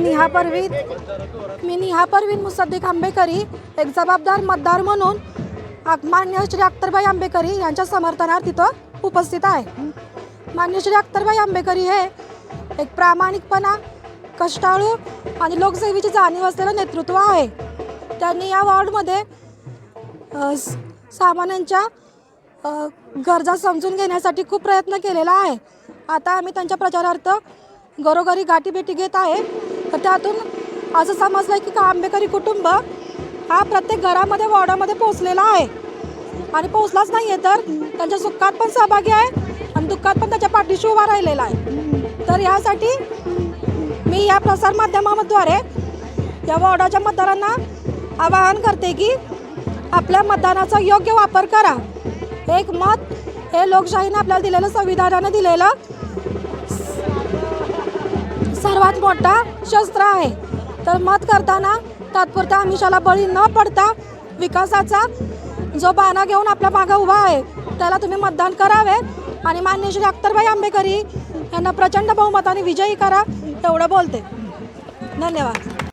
निहा परवीन मी निहा परवीन मुसद्दिक आंबेकरी एक जबाबदार मतदार म्हणून मान्य श्री अख्तरबाई आंबेकरी यांच्या समर्थनार्थ तिथं उपस्थित आहे. मान्य श्री अख्तरबाई आंबेकरी हे एक प्रामाणिकपणा कष्टाळू आणि लोकसेवेची जाणीव असलेलं नेतृत्व आहे. त्यांनी या वॉर्डमध्ये सामान्यांच्या गरजा समजून घेण्यासाठी खूप प्रयत्न केलेला आहे. आता आम्ही त्यांच्या प्रचारार्थ घरोघरी गाठीभेटी घेत आहे. तर त्यातून असं समजलं आहे की का आंबेकरी कुटुंब हा प्रत्येक घरामध्ये वॉर्डामध्ये पोचलेला आहे. आणि पोचलाच नाही आहे तर त्यांच्या सुखात पण सहभागी आहे आणि दुःखात पण त्याच्या पाठीशी उभा राहिलेला आहे. तर यासाठी मी या प्रसारमाध्यमाद्वारे या वॉर्डाच्या मतदारांना आवाहन करते की आपल्या मतदानाचा योग्य वापर करा. एक मत हे लोकशाहीने आपल्याला दिलेलं संविधानानं दिलेलं सर्वात मोठा शस्त्र आहे. तर मत करताना तात्पुरत्या आमिषाला बळी न पडता विकासाचा जो बाणा घेऊन आपल्या मागं उभा आहे त्याला तुम्ही मतदान करावे. आणि मान्य श्री अख्तरबाई आंबेकरी यांना प्रचंड बहुमताने विजयी करा एवढं बोलते. धन्यवाद.